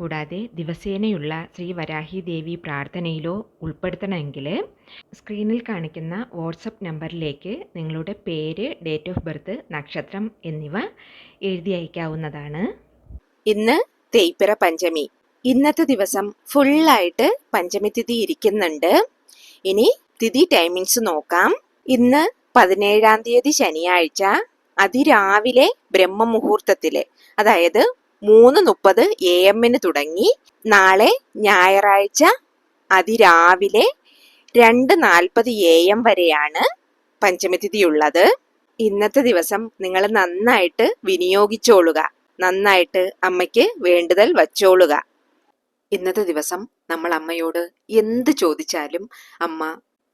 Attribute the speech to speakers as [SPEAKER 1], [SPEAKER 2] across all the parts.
[SPEAKER 1] കൂടാതെ ദിവസേനയുള്ള ശ്രീ വരാഹി ദേവി പ്രാർത്ഥനയിലോ ഉൾപ്പെടുത്തണമെങ്കിൽ സ്ക്രീനിൽ കാണിക്കുന്ന വാട്സപ്പ് നമ്പറിലേക്ക് നിങ്ങളുടെ പേര് ഡേറ്റ് ഓഫ് ബർത്ത് നക്ഷത്രം എന്നിവ എഴുതി അയക്കാവുന്നതാണ്.
[SPEAKER 2] ഇന്ന് തേയ്പ്പിറ പഞ്ചമി. ഇന്നത്തെ ദിവസം ഫുള്ളായിട്ട് പഞ്ചമി തിഥി ഇരിക്കുന്നുണ്ട്. ഇനി തിഥി ടൈമിങ്സ് നോക്കാം. ഇന്ന് പതിനേഴാം തീയതി ശനിയാഴ്ച അതിരാവിലെ ബ്രഹ്മമുഹൂർത്തത്തിൽ. അതായത് മൂന്ന് മുപ്പത് എ എമ്മിന് തുടങ്ങി. നാളെ ഞായറാഴ്ച അതിരാവിലെ രണ്ട് നാൽപ്പത് എ എം വരെയാണ് പഞ്ചമി തിഥി ഉള്ളത് ഇന്നത്തെ ദിവസം നിങ്ങൾ നന്നായിട്ട് വിനിയോഗിച്ചോളുക. നന്നായിട്ട് അമ്മയ്ക്ക് വേണ്ടതൽ വച്ചോളുക. ഇന്നത്തെ ദിവസം നമ്മൾ അമ്മയോട് എന്ത് ചോദിച്ചാലും അമ്മ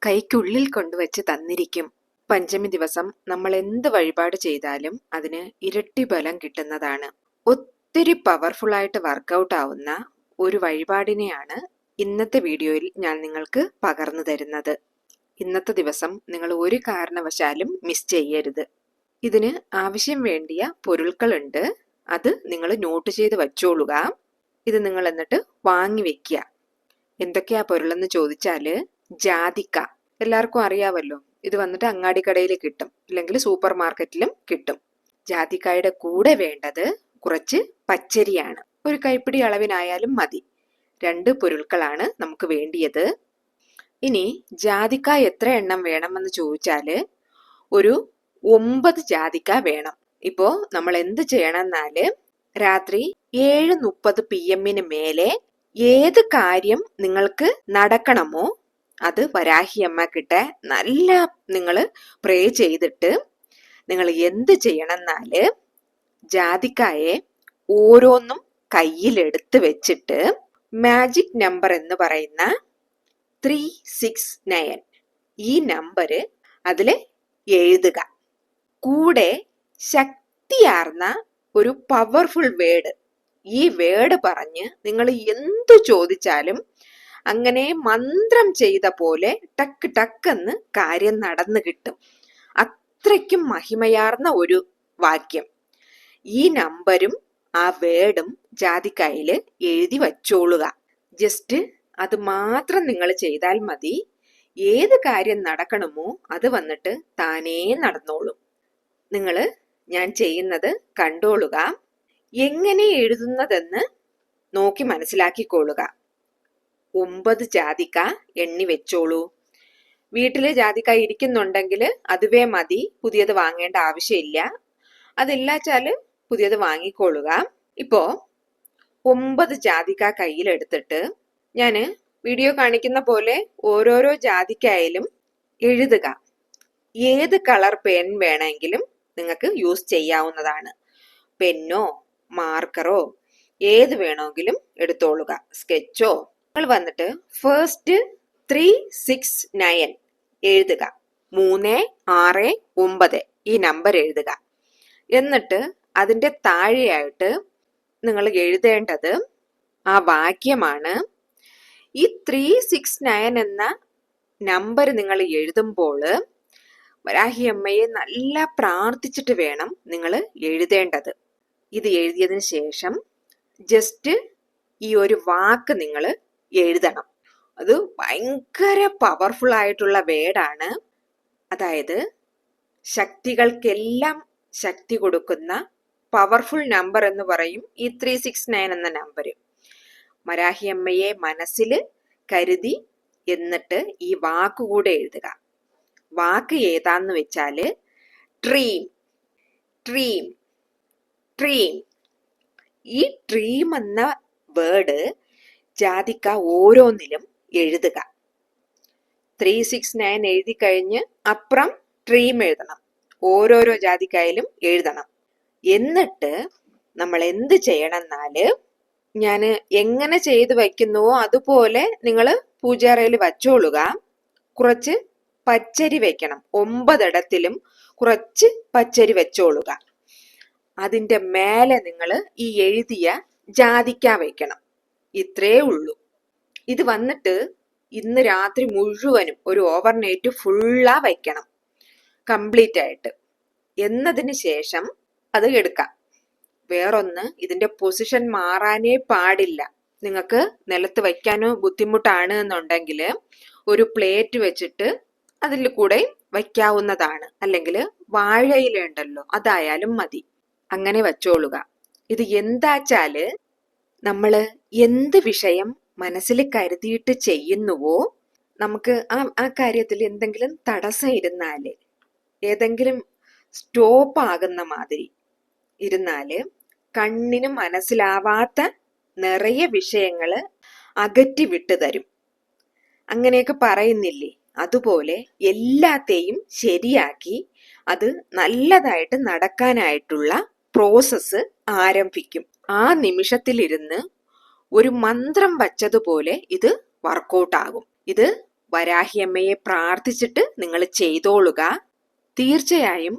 [SPEAKER 2] കൈക്കുള്ളിൽ കൊണ്ടുവച്ച് തന്നിരിക്കും. പഞ്ചമി ദിവസം നമ്മൾ എന്ത് വഴിപാട് ചെയ്താലും അതിന് ഇരട്ടി ബലം കിട്ടുന്നതാണ്. ഒത്തിരി പവർഫുൾ ആയിട്ട് വർക്കൗട്ട് ആവുന്ന ഒരു വഴിപാടിനെയാണ് ഇന്നത്തെ വീഡിയോയിൽ ഞാൻ നിങ്ങൾക്ക് പകർന്നു തരുന്നത്. ഇന്നത്തെ ദിവസം നിങ്ങൾ ഒരു കാരണവശാലും മിസ് ചെയ്യരുത്. ഇതിന് ആവശ്യം വേണ്ടിയ പൊരുൾകളുണ്ട്. അത് നിങ്ങൾ നോട്ട് ചെയ്ത് വച്ചോളുക. ഇത് നിങ്ങൾ എന്നിട്ട് വാങ്ങി വെക്കുക. എന്തൊക്കെയാ പൊരുളെന്ന് ചോദിച്ചാൽ ജാതിക്ക. എല്ലാവർക്കും അറിയാവല്ലോ ഇത് വന്നിട്ട് അങ്ങാടിക്കടയിൽ കിട്ടും. അല്ലെങ്കിൽ സൂപ്പർ മാർക്കറ്റിലും കിട്ടും. ജാതിക്കായുടെ കൂടെ വേണ്ടത് കുറച്ച് പച്ചരിയാണ്. ഒരു കൈപ്പിടി അളവിനായാലും മതി. രണ്ട് പൊരുൾക്കളാണ് നമുക്ക് വേണ്ടിയത്. ഇനി ജാതിക്ക എത്ര എണ്ണം വേണമെന്ന് ചോദിച്ചാൽ ഒരു ഒമ്പത് ജാതിക്ക വേണം. ഇപ്പോ നമ്മൾ എന്ത് ചെയ്യണം എന്നാൽ രാത്രി ഏഴ് മുപ്പത് പി എമ്മിന് മേലെ ഏത് കാര്യം നിങ്ങൾക്ക് നടക്കണമോ അത് വരാഹിയമ്മക്കിട്ട് നല്ല നിങ്ങൾ പ്രേ ചെയ്തിട്ട് നിങ്ങൾ എന്ത് ചെയ്യണം എന്നാൽ ജാതിക്കായെ ഓരോന്നും കയ്യിലെടുത്ത് വെച്ചിട്ട് മാജിക് നമ്പർ എന്ന് പറയുന്ന ത്രീ സിക്സ് നയൻ ഈ നമ്പർ അതിൽ എഴുതുക. കൂടെ ശക്തിയാർന്ന ഒരു പവർഫുൾ വേഡ് ഈ വേഡ് പറഞ്ഞ് നിങ്ങൾ എന്തു ചോദിച്ചാലും അങ്ങനെ മന്ത്രം ചെയ്ത പോലെ ടക്ക് ടക്കെന്ന് കാര്യം നടന്നു കിട്ടും. അത്രയ്ക്കും മഹിമയാർന്ന ഒരു വാക്യം. ഈ നമ്പരും ആ വേർഡും ജാതിക്കായിൽ എഴുതി വച്ചോളുക. ജസ്റ്റ് അത് മാത്രം നിങ്ങൾ ചെയ്താൽ മതി. ഏത് കാര്യം നടക്കണമോ അത് വന്നിട്ട് താനേ നടന്നോളും. നിങ്ങൾ ഞാൻ ചെയ്യുന്നത് കണ്ടോളുക. എങ്ങനെ എഴുതുന്നതെന്ന് നോക്കി മനസ്സിലാക്കിക്കൊള്ളുക. ഒമ്പത് ജാതിക്ക എണ്ണി വെച്ചോളൂ. വീട്ടിലെ ജാതിക്ക ഇരിക്കുന്നുണ്ടെങ്കിൽ അതുവേ മതി. പുതിയത് വാങ്ങേണ്ട ആവശ്യമില്ല. അതില്ലാച്ചാൽ പുതിയത് വാങ്ങിക്കൊള്ളുക. ഇപ്പോ ഒമ്പത് ജാതിക്ക കയ്യിലെടുത്തിട്ട് ഞാൻ വീഡിയോ കാണിക്കുന്ന പോലെ ഓരോരോ ജാതിക്കായാലും എഴുതുക. ഏത് കളർ പെൻ വേണമെങ്കിലും നിങ്ങൾക്ക് യൂസ് ചെയ്യാവുന്നതാണ്. പെന്നോ മാർക്കറോ ഏത് വേണമെങ്കിലും എടുത്തോളുക. സ്കെച്ചോ നിങ്ങൾ വന്നിട്ട് ഫസ്റ്റ് ത്രീ സിക്സ് നയൻ എഴുതുക. മൂന്ന് ആറ് ഒമ്പത് ഈ നമ്പർ എഴുതുക. എന്നിട്ട് അതിന്റെ താഴെയായിട്ട് നിങ്ങൾ എഴുതേണ്ടത് ആ വാക്യമാണ് ഈ ത്രീ സിക്സ് നയൻ എന്ന നമ്പർ നിങ്ങൾ എഴുതുമ്പോൾ വരാഹിയമ്മയെ നല്ല പ്രാർത്ഥിച്ചിട്ട് വേണം നിങ്ങൾ എഴുതേണ്ടത്. ഇത് എഴുതിയതിന് ശേഷം ജസ്റ്റ് ഈ ഒരു വാക്ക് നിങ്ങൾ എഴുതണം. അത് ഭയങ്കര പവർഫുൾ ആയിട്ടുള്ള വേഡാണ് അതായത് ശക്തികൾക്കെല്ലാം ശക്തി കൊടുക്കുന്ന പവർഫുൾ നമ്പർ എന്ന് പറയും ഈ ത്രീ സിക്സ് നയൻ എന്ന നമ്പർ മരാഹിയമ്മയെ മനസ്സിൽ കരുതി എന്നിട്ട് ഈ വാക്കുകൂടെ എഴുതുക. വാക്ക് ഏതാന്ന് വെച്ചാൽ ഡ്രീം ഡ്രീം ഡ്രീം ഈ ഡ്രീം എന്ന വേർഡ് ജാതിക്ക ഓരോന്നിലും എഴുതുക. ത്രീ സിക്സ് നയൻ എഴുതി കഴിഞ്ഞ് അപ്പുറം ഡ്രീം എഴുതണം. ഓരോരോ ജാതിക്കായാലും എഴുതണം. എന്നിട്ട് നമ്മൾ എന്ത് ചെയ്യണം എന്നാൽ ഞാൻ എങ്ങനെ ചെയ്ത് വയ്ക്കുന്നുവോ അതുപോലെ നിങ്ങൾ പൂജാറയിൽ വച്ചോളുക. കുറച്ച് പച്ചരി വെക്കണം. ഒമ്പതിടത്തിലും കുറച്ച് പച്ചരി വെച്ചോളുക. അതിന്റെ മേലെ നിങ്ങൾ ഈ എഴുതിയ ജാതിക്ക വെക്കണം. ഇത്രേ ഉള്ളൂ. ഇത് വന്നിട്ട് ഇന്ന് രാത്രി മുഴുവനും ഒരു ഓവർനൈറ്റ് ഫുള്ളാ വയ്ക്കണം കംപ്ലീറ്റ് ആയിട്ട് എന്നതിന് ശേഷം അത് എടുക്കാം വേറൊന്ന് ഇതിന്റെ പൊസിഷൻ മാറാനേ പാടില്ല. നിങ്ങൾക്ക് നിലത്ത് വയ്ക്കാനോ ബുദ്ധിമുട്ടാണ് എന്നുണ്ടെങ്കിൽ ഒരു പ്ലേറ്റ് വെച്ചിട്ട് അതിൽ കൂടെ വയ്ക്കാവുന്നതാണ്. അല്ലെങ്കിൽ വാഴയില ഉണ്ടല്ലോ അതായാലും മതി. അങ്ങനെ വച്ചോളുക. ഇത് എന്താച്ചാൽ നമ്മൾ എന്ത് വിഷയം മനസ്സിൽ കരുതിയിട്ട് ചെയ്യുന്നുവോ നമുക്ക് ആ ആ കാര്യത്തിൽ എന്തെങ്കിലും തടസ്സം ഇരുന്നാൽ ഏതെങ്കിലും സ്റ്റോപ്പ് ആകുന്ന മാതിരി ഇരുന്നാൽ കണ്ണിന് മനസ്സിലാവാത്ത നിറയെ വിഷയങ്ങൾ അകറ്റി വിട്ടു തരും. അങ്ങനെയൊക്കെ പറയുന്നില്ലേ? അതുപോലെ എല്ലാത്തെയും ശരിയാക്കി അത് നല്ലതായിട്ട് നടക്കാനായിട്ടുള്ള പ്രോസസ്സ് ആരംഭിക്കും. ആ നിമിഷത്തിലിരുന്ന് ഒരു മന്ത്രം വച്ചതുപോലെ ഇത് വർക്കൗട്ട് ആകും ഇത് വരാഹിയമ്മയെ പ്രാർത്ഥിച്ചിട്ട് നിങ്ങൾ ചെയ്തോളുക. തീർച്ചയായും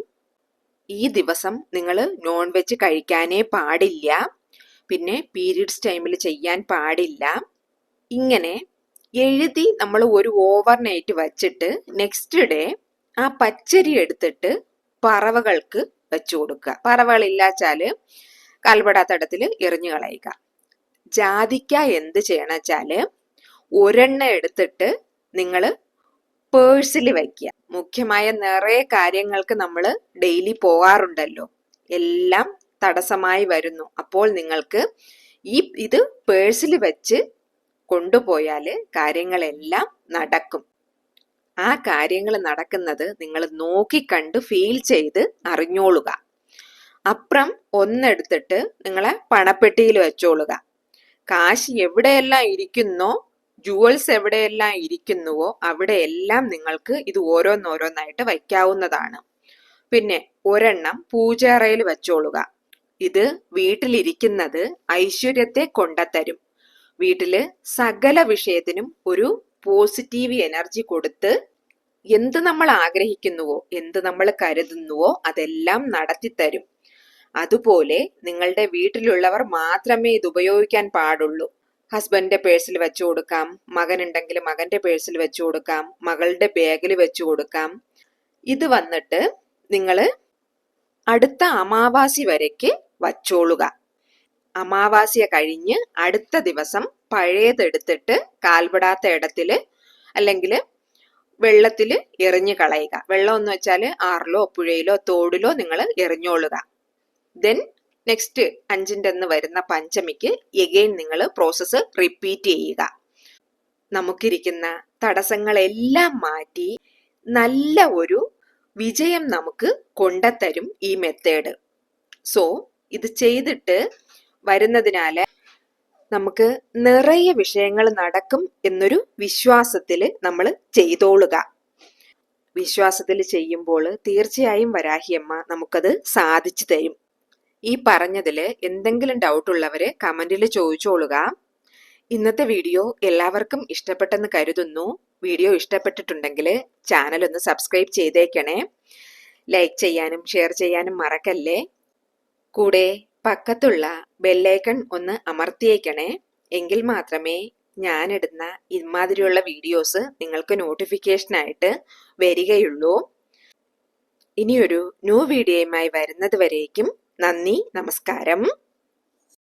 [SPEAKER 2] ഈ ദിവസം നിങ്ങൾ നോൺ വെജ് കഴിക്കാനേ പാടില്ല. പിന്നെ പീരീഡ്സ് ടൈമിൽ ചെയ്യാൻ പാടില്ല. ഇങ്ങനെ എഴുതി നമ്മൾ ഒരു ഓവർ നൈറ്റ് വച്ചിട്ട് നെക്സ്റ്റ് ഡേ ആ പച്ചരി എടുത്തിട്ട് പറവകൾക്ക് വെച്ചു കൊടുക്കുക. പറവകളില്ലാച്ചാൽ കാൽപടാത്തടത്തിൽ എറിഞ്ഞു കളയുക. ജാതിക്ക എന്ത് ചെയ്യണം വെച്ചാൽ ഒരെണ്ണ എടുത്തിട്ട് നിങ്ങൾ പേഴ്സിൽ വയ്ക്കുക. മുഖ്യമായ നിറയെ കാര്യങ്ങൾക്ക് നമ്മൾ ഡെയിലി പോകാറുണ്ടല്ലോ. എല്ലാം തടസ്സമായി വരുന്നു. അപ്പോൾ നിങ്ങൾക്ക് ഈ ഇത് പേഴ്സിൽ വെച്ച് കൊണ്ടുപോയാൽ കാര്യങ്ങളെല്ലാം നടക്കും. ആ കാര്യങ്ങൾ നടക്കുന്നത് നിങ്ങൾ നോക്കിക്കണ്ട് ഫീൽ ചെയ്ത് അറിഞ്ഞോളുക. അപ്പുറം ഒന്നെടുത്തിട്ട് നിങ്ങളെ പണപ്പെട്ടിയിൽ വെച്ചോളുക. കാശ് എവിടെയെല്ലാം ഇരിക്കുന്നോ ജുവൽസ് എവിടെയെല്ലാം ഇരിക്കുന്നുവോ അവിടെയെല്ലാം നിങ്ങൾക്ക് ഇത് ഓരോന്നോരോന്നായിട്ട് വയ്ക്കാവുന്നതാണ്. പിന്നെ ഒരെണ്ണം പൂജാറയിൽ വെച്ചോളുക. ഇത് വീട്ടിലിരിക്കുന്നത് ഐശ്വര്യത്തെ കൊണ്ടത്തരും. വീട്ടിൽ സകല വിഷയത്തിനും ഒരു പോസിറ്റീവ് എനർജി കൊടുത്ത് എന്ത് നമ്മൾ ആഗ്രഹിക്കുന്നുവോ എന്ത് നമ്മൾ കരുതുന്നുവോ അതെല്ലാം നടത്തിത്തരും. അതുപോലെ നിങ്ങളുടെ വീട്ടിലുള്ളവർ മാത്രമേ ഇത് ഉപയോഗിക്കാൻ പാടുള്ളൂ. ഹസ്ബൻഡിന്റെ പേഴ്സിൽ വെച്ചു കൊടുക്കാം. മകനുണ്ടെങ്കിൽ മകന്റെ പേഴ്സിൽ വെച്ചു കൊടുക്കാം. മകളുടെ ബാഗിൽ വെച്ചു കൊടുക്കാം. ഇത് വന്നിട്ട് നിങ്ങൾ അടുത്ത അമാവാസി വരയ്ക്ക് വച്ചോളുക. അമാവാസിയെ കഴിഞ്ഞ് അടുത്ത ദിവസം പഴയതെടുത്തിട്ട് കാൽപെടാത്ത ഇടത്തിൽ അല്ലെങ്കിൽ വെള്ളത്തിൽ എറിഞ്ഞു കളയുക. വെള്ളം എന്ന് വെച്ചാൽ ആറിലോ പുഴയിലോ തോടിലോ നിങ്ങൾ എറിഞ്ഞോളുക. ദെൻ നെക്സ്റ്റ് അഞ്ചിന്റെ അന്ന് വരുന്ന പഞ്ചമിക്ക് എഗെയിൻ നിങ്ങൾ പ്രോസസ്സ് റിപ്പീറ്റ് ചെയ്യുക. നമുക്കിരിക്കുന്ന തടസ്സങ്ങളെല്ലാം മാറ്റി നല്ല ഒരു വിജയം നമുക്ക് കൊണ്ടത്തരും ഈ മെത്തേഡ് സോ ഇത് ചെയ്തിട്ട് വരുന്നതിനാൽ നമുക്ക് നിറയെ വിഷയങ്ങൾ നടക്കും എന്നൊരു വിശ്വാസത്തിൽ നമ്മൾ ചെയ്തോളുക. വിശ്വാസത്തിൽ ചെയ്യുമ്പോൾ തീർച്ചയായും വരാഹിയമ്മ നമുക്കത് സാധിച്ചു തരും. ഈ പറഞ്ഞതിൽ എന്തെങ്കിലും ഡൗട്ട് ഉള്ളവർ കമന്റിൽ ചോദിച്ചോളുക. ഇന്നത്തെ വീഡിയോ എല്ലാവർക്കും ഇഷ്ടപ്പെട്ടെന്ന് കരുതുന്നു. വീഡിയോ ഇഷ്ടപ്പെട്ടിട്ടുണ്ടെങ്കിൽ ചാനൽ ഒന്ന് സബ്സ്ക്രൈബ് ചെയ്തേക്കണേ. ലൈക്ക് ചെയ്യാനും ഷെയർ ചെയ്യാനും മറക്കല്ലേ? കൂടെ പക്കത്തുള്ള ബെല്ലൈക്കൺ ഒന്ന് അമർത്തിയേക്കണേ. എങ്കിൽ മാത്രമേ ഞാനിടുന്ന ഇമാതിരിയുള്ള വീഡിയോസ് നിങ്ങൾക്ക് നോട്ടിഫിക്കേഷനായിട്ട് വരികയുള്ളൂ. ഇനിയൊരു ന്യൂ വീഡിയോയുമായി വരുന്നത് വരേക്കും. നന്ദി നമസ്കാരം.